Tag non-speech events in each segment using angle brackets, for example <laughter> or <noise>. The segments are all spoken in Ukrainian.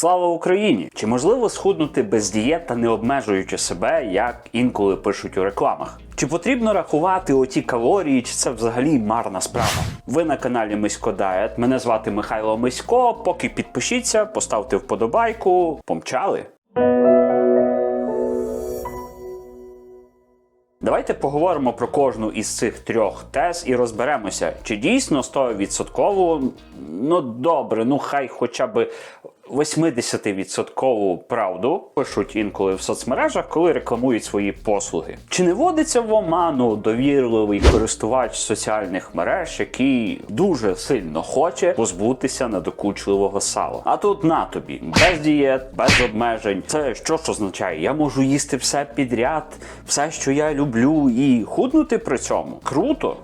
Слава Україні! Чи можливо схуднути без дієт та не обмежуючи себе, як інколи пишуть у рекламах? Чи потрібно рахувати оті калорії, чи це взагалі марна справа? Ви на каналі Мисько Дайет. Мене звати Михайло Мисько. Поки підпишіться, поставте вподобайку. Помчали! Давайте поговоримо про кожну із цих трьох тез і розберемося, чи дійсно 100%, ну добре, ну хай хоча б 80% правду пишуть інколи в соцмережах, коли рекламують свої послуги. Чи не водиться в оману довірливий користувач соціальних мереж, який дуже сильно хоче позбутися надокучливого сала? А тут на тобі без дієт, без обмежень. Це що ж означає? Я можу їсти все підряд, все, що я люблю, і худнути при цьому. Круто!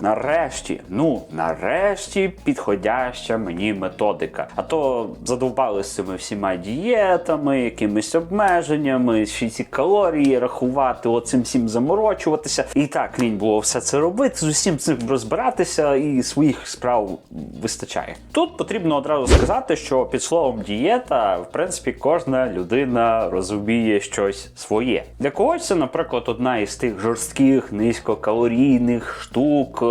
Нарешті, ну нарешті підходяща мені методика. А то задовбали з цими всіма дієтами, якимись обмеженнями, ще ці калорії рахувати, оцим всім заморочуватися. І так лінь було все це робити, з усім цим розбиратися, і своїх справ вистачає. Тут потрібно одразу сказати, що під словом дієта, в принципі, кожна людина розуміє щось своє. Для когось це, наприклад, одна із тих жорстких, низькокалорійних штук,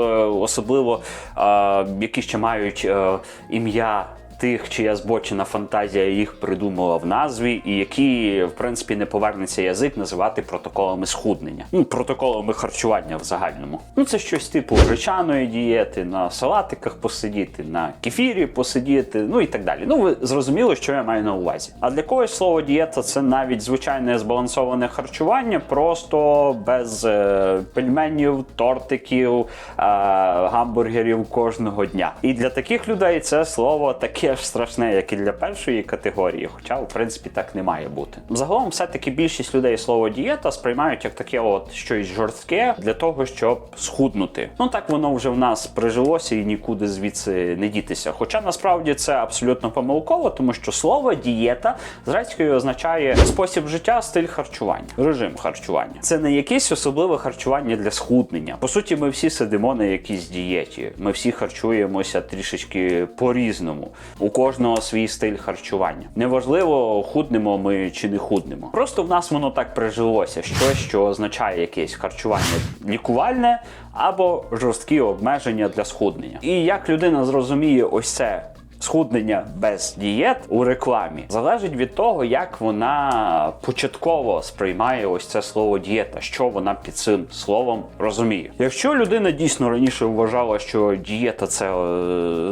особливо е, які ще мають е, ім'я. Тих, чия збочена фантазія їх придумала в назві, і які, в принципі, не повернеться язик називати протоколами схуднення. Ну, протоколами харчування в загальному. Ну, це щось типу гречаної дієти, на салатиках посидіти, на кефірі посидіти, ну і так далі. Ну, ви зрозуміли, що я маю на увазі. А для когось слово дієта це навіть звичайне збалансоване харчування, просто без е, пельменів, тортиків, е, гамбургерів кожного дня. І для таких людей це слово таке ж страшне, як і для першої категорії, хоча, в принципі, так не має бути. Загалом, все-таки більшість людей слово дієта сприймають як таке от щось жорстке для того, щоб схуднути. Ну так воно вже в нас прижилося і нікуди звідси не дітися. Хоча насправді це абсолютно помилково, тому що слово дієта з грецької означає спосіб життя, стиль харчування, режим харчування. Це не якесь особливе харчування для схуднення. По суті, ми всі сидимо на якійсь дієті. Ми всі харчуємося трішечки по-різному. У кожного свій стиль харчування. Неважливо, худнемо ми чи не худнемо. Просто в нас воно так прижилося, щось, що означає якесь харчування лікувальне або жорсткі обмеження для схуднення. І як людина зрозуміє ось це. Схуднення без дієт у рекламі залежить від того, як вона початково сприймає ось це слово дієта, що вона під цим словом розуміє. Якщо людина дійсно раніше вважала, що дієта це е,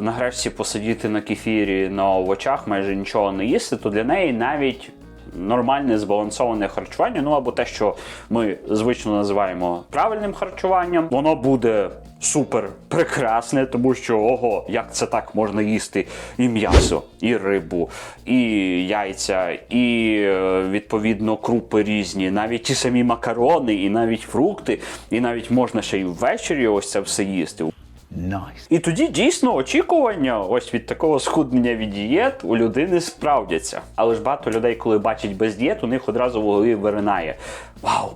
на гречці посидіти на кефірі на овочах, майже нічого не їсти, то для неї навіть нормальне збалансоване харчування, ну або те, що ми звично називаємо правильним харчуванням, воно буде супер прекрасне, тому що ого, як це так можна їсти і м'ясо, і рибу, і яйця, і е, відповідно крупи різні, навіть ті самі макарони, і навіть фрукти, і навіть можна ще й ввечері ось це все їсти. Nice. І тоді дійсно очікування ось від такого схуднення від дієт у людини справдяться. Але ж багато людей, коли бачать без дієт, у них одразу в голові виринає: Вау!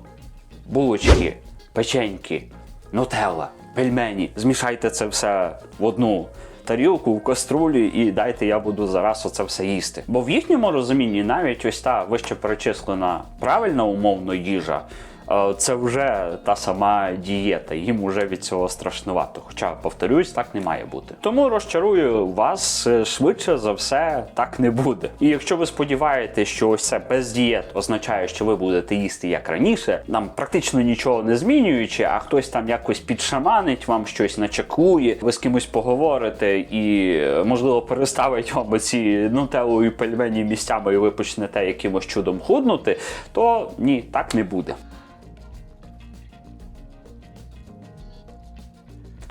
Булочки, печеньки, нутелла, пельмені. Змішайте це все в одну. Тарілку в каструлі і дайте я буду зараз оце все їсти. Бо в їхньому розумінні навіть ось та вище перечислена правильна умовно їжа, це вже та сама дієта. Їм уже від цього страшнувато. Хоча, повторюсь, так не має бути. Тому розчарую вас е, швидше за все так не буде. І якщо ви сподіваєтесь, що ось це без дієт означає, що ви будете їсти як раніше, нам практично нічого не змінюючи, а хтось там якось підшаманить, вам щось начаклує, ви з кимось поговорите і е, можливо переставить вам ці нутеллу і пельмені місцями, і ви почнете якимось чудом худнути, то ні, так не буде.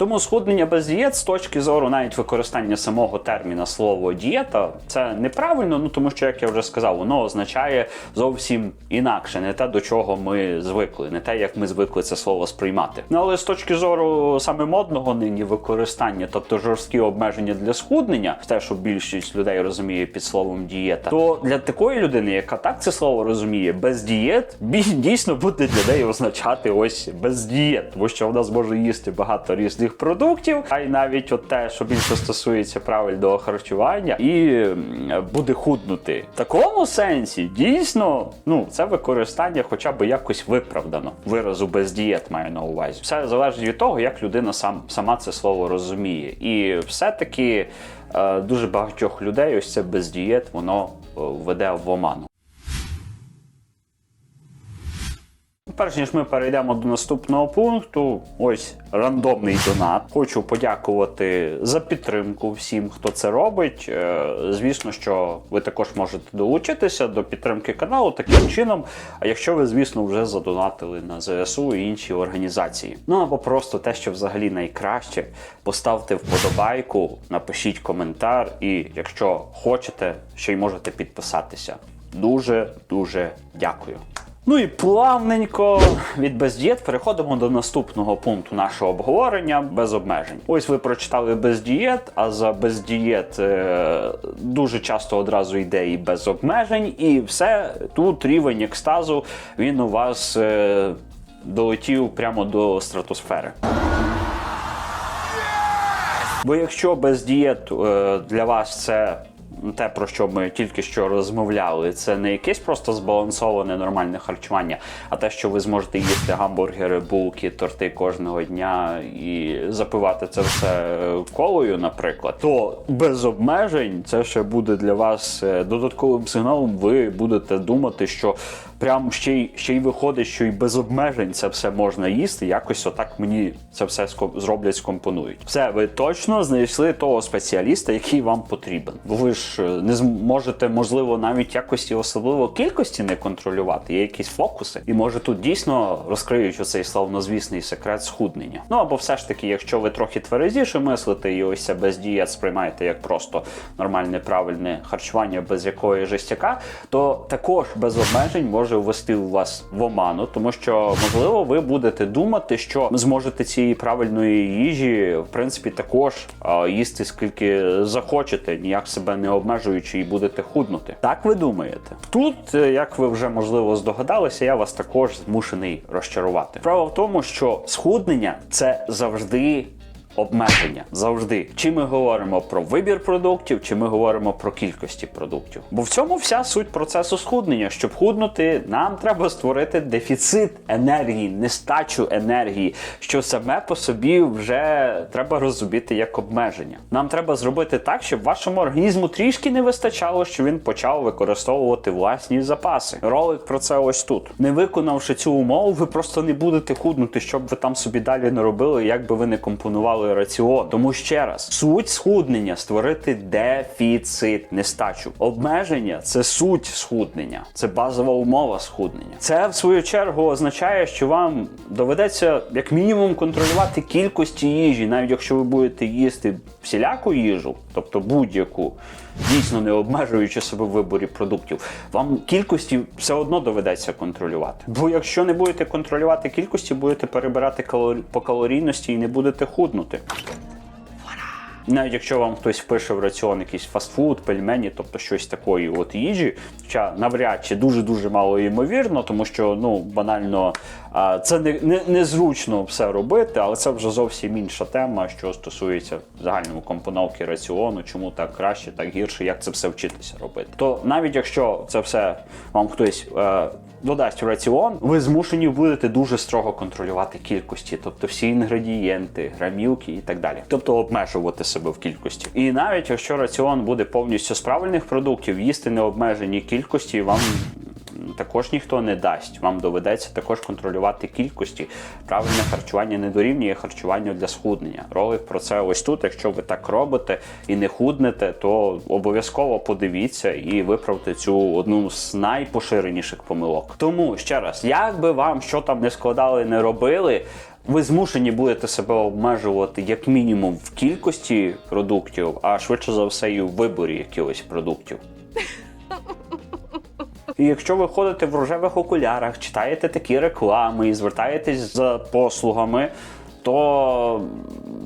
Тому схуднення без дієт з точки зору навіть використання самого терміна слово дієта це неправильно, ну тому що, як я вже сказав, воно означає зовсім інакше, не те, до чого ми звикли, не те, як ми звикли це слово сприймати. Ну але з точки зору саме модного нині використання, тобто жорсткі обмеження для схуднення, те, що більшість людей розуміє під словом дієта, то для такої людини, яка так це слово розуміє, без дієт дійсно буде для неї означати ось без дієт, тому що вона зможе їсти багато різних будь-яких продуктів, а й навіть от те, що більше стосується правильного харчування, і буде худнути. В такому сенсі дійсно ну це використання, хоча б якось виправдано. Виразу без дієт маю на увазі. Все залежить від того, як людина сам сама це слово розуміє. І все-таки е, дуже багатьох людей ось це без дієт воно е, веде в оману. Перш ніж ми перейдемо до наступного пункту, ось рандомний донат. Хочу подякувати за підтримку всім, хто це робить. Е, Звісно, що ви також можете долучитися до підтримки каналу таким чином. А якщо ви, звісно, вже задонатили на ЗСУ і інші організації. Ну або просто те, що взагалі найкраще, поставте вподобайку, напишіть коментар, і якщо хочете, ще й можете підписатися. Дуже дуже дякую. Ну і плавненько від бездієт переходимо до наступного пункту нашого обговорення без обмежень. Ось ви прочитали без дієт, а за без дієт е, дуже часто одразу йде і без обмежень, і все тут рівень екстазу він у вас е, долетів прямо до стратосфери. Бо якщо без дієт е, для вас це те, про що ми тільки що розмовляли, це не якесь просто збалансоване нормальне харчування, а те, що ви зможете їсти гамбургери, булки, торти кожного дня і запивати це все колою, наприклад, то без обмежень це ще буде для вас е, додатковим сигналом. Ви будете думати, що прям ще й ще й виходить, що і без обмежень це все можна їсти. Якось отак мені це все зроблять, скомпонують. Все, ви точно знайшли того спеціаліста, який вам потрібен. Бо ви ж е, не зможете, можливо, навіть якості особливо кількості не контролювати. Є якісь фокуси, і може тут дійсно розкриють оцей славнозвісний секрет схуднення. Ну або все ж таки, якщо ви трохи тверезіше мислите і ось це без дієт сприймаєте як просто нормальне правильне харчування без якої жестяка, то також без обмежень може ввести вас в оману, тому що можливо ви будете думати, що зможете цієї правильної їжі, в принципі, також їсти скільки захочете, ніяк себе не обмежуючи, і будете худнути. Так ви думаєте? Тут, е, як ви вже можливо здогадалися, я вас також змушений розчарувати. Справа в тому, що схуднення це завжди обмеження завжди. Чи ми говоримо про вибір продуктів, чи ми говоримо про кількості продуктів. Бо в цьому вся суть процесу схуднення. Щоб худнути, нам треба створити дефіцит енергії, нестачу енергії, що саме по собі вже треба розуміти як обмеження. Нам треба зробити так, щоб вашому організму трішки не вистачало, що він почав використовувати власні запаси. Ролик про це ось тут. Не виконавши цю умову, ви просто не будете худнути, щоб ви там собі далі не робили, як би ви не компонували раціон. Тому ще раз, суть схуднення створити дефіцит, нестачу. Обмеження це суть схуднення, це базова умова схуднення. Це в свою чергу означає, що вам доведеться як мінімум контролювати кількості їжі, навіть якщо ви будете їсти всіляку їжу, тобто будь-яку. Дійсно не обмежуючи себе в виборі продуктів, вам кількості все одно доведеться контролювати. Бо якщо не будете контролювати кількості, будете перебирати по калорійності і не будете худнути. Навіть якщо вам хтось впише в раціон якийсь фастфуд, пельмені, тобто щось такої от їжі, хоча навряд чи дуже-дуже мало ймовірно, тому що ну банально це не, не, незручно все робити, але це вже зовсім інша тема, що стосується загальної компоновки раціону, чому так краще, так гірше, як це все вчитися робити. То навіть якщо це все вам хтось. Додасть в раціон, ви змушені будете дуже строго контролювати кількості, тобто всі інгредієнти, грамівки і так далі. Тобто обмежувати себе в кількості. І навіть якщо раціон буде повністю з правильних продуктів, їсти необмежені кількості вам. Також ніхто не дасть. Вам доведеться також контролювати кількості. Правильне харчування не дорівнює харчуванню для схуднення. Ролик про це ось тут. Якщо ви так робите і не худнете, то обов'язково подивіться і виправте цю одну з найпоширеніших помилок. Тому ще раз, як би вам що там не складали, не робили. Ви змушені будете себе обмежувати як мінімум в кількості продуктів, а швидше за все і в виборі якихось продуктів. <laughs> І якщо ви ходите в рожевих окулярах, читаєте такі реклами і звертаєтесь за послугами, то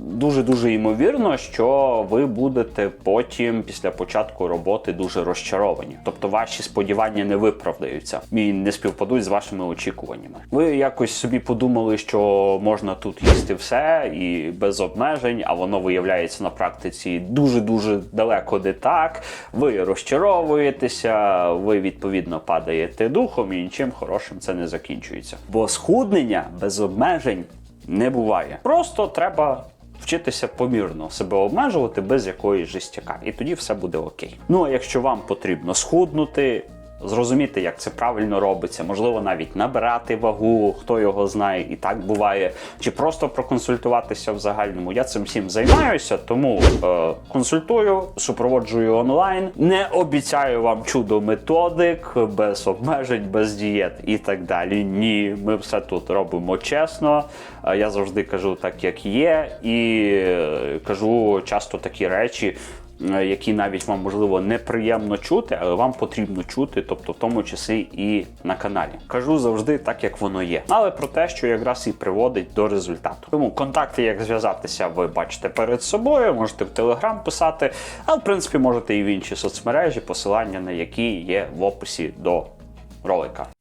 дуже дуже ймовірно, що ви будете потім після початку роботи дуже розчаровані. Тобто ваші сподівання не виправдаються і не співпадуть з вашими очікуваннями. Ви якось собі подумали, що можна тут їсти все і без обмежень, а воно виявляється на практиці дуже дуже далеко не так. Ви розчаровуєтеся, ви відповідно падаєте духом, і нічим хорошим це не закінчується. Бо схуднення без обмежень не буває. Просто треба. Вчитися помірно себе обмежувати без якоїсь жестяка, і тоді все буде окей. Ну а якщо вам потрібно схуднути, зрозуміти, як це правильно робиться, можливо, навіть набирати вагу, хто його знає, і так буває, чи просто проконсультуватися в загальному. Я цим всім займаюся, тому е, консультую, супроводжую онлайн. Не обіцяю вам чудо методик без обмежень, без дієт і так далі. Ні, ми все тут робимо чесно. Е, Я завжди кажу так, як є, і е, кажу часто такі речі. Е, Які навіть вам можливо неприємно чути, але вам потрібно чути, тобто в тому числі і на каналі. Кажу завжди так, як воно є, але про те, що якраз і приводить до результату. Тому контакти, як зв'язатися, ви бачите перед собою. Можете в Телеграм писати, а в принципі можете і в інші соцмережі, посилання на які є в описі до ролика.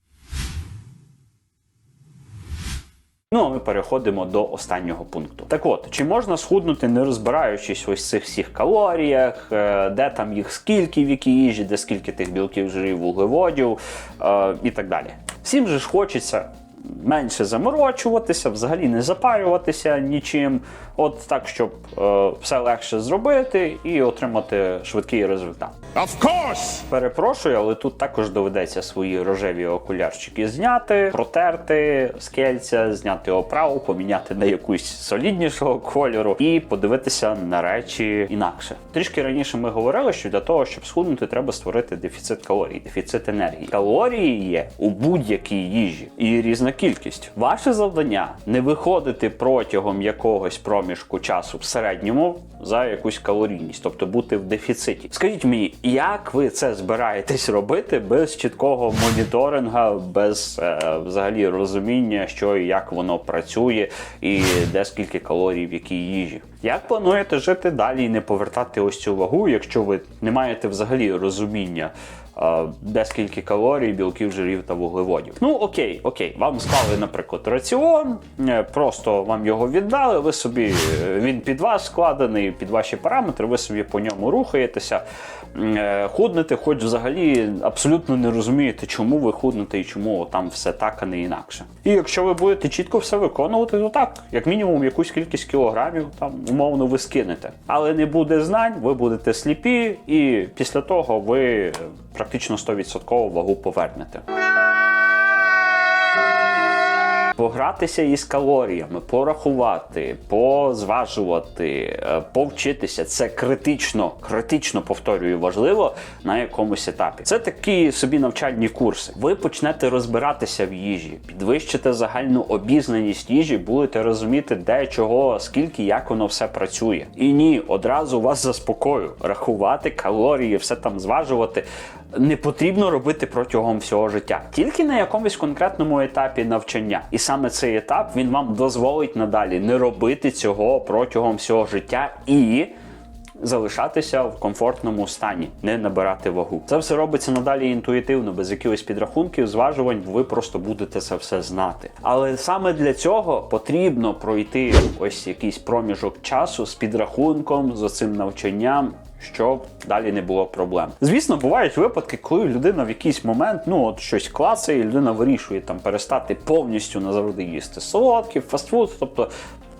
Ну, а ми переходимо до останнього пункту. Так от, чи можна схуднути, не розбираючись ось цих всіх калоріях, е, де там їх скільки в якій їжі, де скільки тих білків, жирів, вуглеводів е, і так далі. Всім же ж хочеться менше заморочуватися, взагалі не запарюватися нічим. От так, щоб е, все легше зробити і отримати швидкий результат. Of course! Перепрошую, але тут також доведеться свої рожеві окулярчики зняти, протерти скельця, зняти оправу, поміняти на якусь соліднішого кольору і подивитися на речі інакше. Трішки раніше ми говорили, що для того, щоб схуднути, треба створити дефіцит калорій, дефіцит енергії. Калорії є у будь-якій їжі і різна кількість. Ваше завдання не виходити протягом якогось проміжку часу в середньому за якусь калорійність, тобто бути в дефіциті. Скажіть мені, як ви це збираєтесь робити без чіткого моніторинга, без е, взагалі розуміння, що і як воно працює, і де скільки калорій в якій їжі? Як плануєте жити далі і не повертати ось цю вагу, якщо ви не маєте взагалі розуміння? Е, Де скільки калорій, білків, жирів та вуглеводів. Ну окей, окей, вам склали, наприклад, раціон, е, просто вам його віддали. Ви собі е, він під вас складений, під ваші параметри, ви собі по ньому рухаєтеся, худнете, хоч взагалі абсолютно не розумієте, чому ви худнете і чому там все так, а не інакше. І якщо ви будете чітко все виконувати, то так, як мінімум, якусь кількість кілограмів там умовно ви скинете. Але не буде знань, ви будете сліпі, і після того ви практично 100% вагу повернете. Погратися із калоріями, порахувати, позважувати, е, повчитися це критично, критично повторюю, важливо на якомусь етапі. Це такі собі навчальні курси. Ви почнете розбиратися в їжі, підвищите загальну обізнаність їжі, будете розуміти, де чого, скільки, як воно все працює. І ні, одразу вас заспокою, рахувати калорії, все там зважувати. Не потрібно робити протягом всього життя, тільки на якомусь конкретному етапі навчання. І саме цей етап він вам дозволить надалі не робити цього протягом всього життя і залишатися в комфортному стані, не набирати вагу. Це все робиться надалі інтуїтивно, без якихось підрахунків, зважувань. Ви просто будете це все знати. Але саме для цього потрібно пройти ось якийсь проміжок часу з підрахунком, з цим навчанням щоб далі не було проблем. Звісно, бувають випадки, коли людина в якийсь момент ну от щось клацає, і людина вирішує там перестати повністю назавжди їсти солодкі, фастфуд, тобто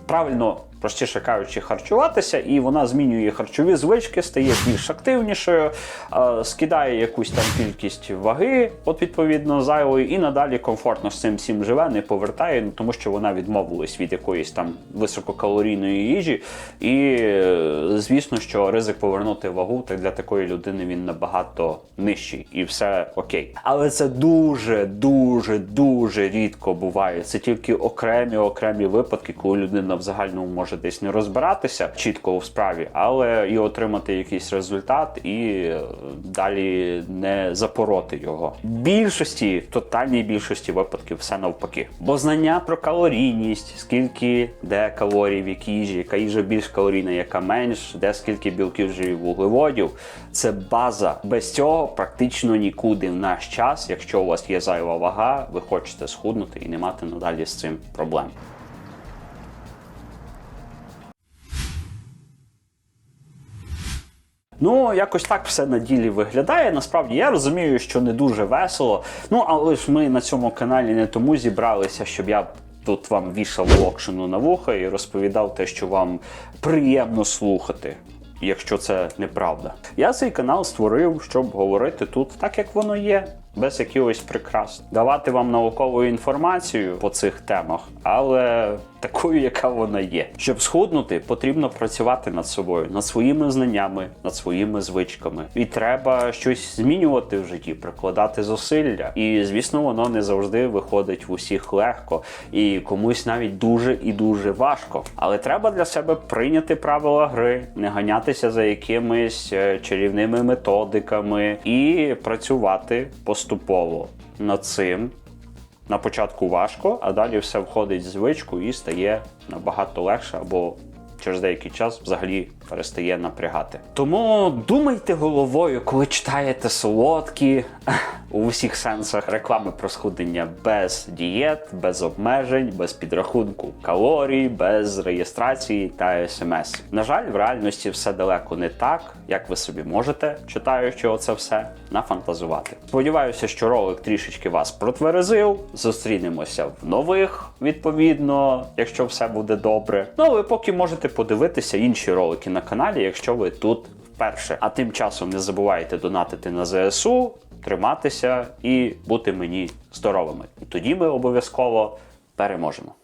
правильно. Простіше кажучи, харчуватися, і вона змінює харчові звички, стає більш активнішою, е, скидає якусь там кількість ваги, от відповідно зайвої, і надалі комфортно з цим всім живе, не повертає, ну, тому що вона відмовилась від якоїсь там висококалорійної їжі. І е, звісно, що ризик повернути вагу так для такої людини він набагато нижчий, і все окей. Але це дуже, дуже, дуже рідко буває. Це тільки окремі окремі випадки, коли людина в загальному може може десь не розбиратися чітко в справі, але і отримати якийсь результат, і е, далі не запороти його. Більшості, в тотальній більшості випадків все навпаки. Бо знання про калорійність, скільки де калорій в якій їжі, яка їжа більш калорійна, яка менш, де скільки білків, жирів, вуглеводів, це база. Без цього практично нікуди в наш час, якщо у вас є зайва вага, ви хочете схуднути і не мати надалі з цим проблем. Ну, якось так все на ділі виглядає. Насправді я розумію, що не дуже весело. Ну, але ж ми на цьому каналі не тому зібралися, щоб я тут вам вішав локшину на вуха і розповідав те, що вам приємно слухати. Якщо це неправда, я цей канал створив, щоб говорити тут так, як воно є, без якихось прикрас, давати вам наукову інформацію по цих темах, але такою, яка вона є. Щоб схуднути, потрібно працювати над собою, над своїми знаннями, над своїми звичками. І треба щось змінювати в житті, прикладати зусилля. І звісно, воно не завжди виходить в усіх легко, і комусь навіть дуже і дуже важко. Але треба для себе прийняти правила гри, не ганятися за якимись е, чарівними методиками і працювати поступово над цим. На початку важко, а далі все входить в звичку і стає набагато легше або через деякий час взагалі перестає напрягати. Тому думайте головою, коли читаєте солодкі <laughs> у всіх сенсах реклами про схуднення без дієт, без обмежень, без підрахунку калорій, без реєстрації та смс. На жаль, в реальності все далеко не так, як ви собі можете, читаючи оце все, нафантазувати. Сподіваюся, що ролик трішечки вас протверезив. Зустрінемося в нових, відповідно, якщо все буде добре. Ну, а ви поки можете подивитися інші ролики на каналі, якщо ви тут вперше. А тим часом не забувайте донатити на ЗСУ, триматися і бути мені здоровими. І тоді ми обов'язково переможемо.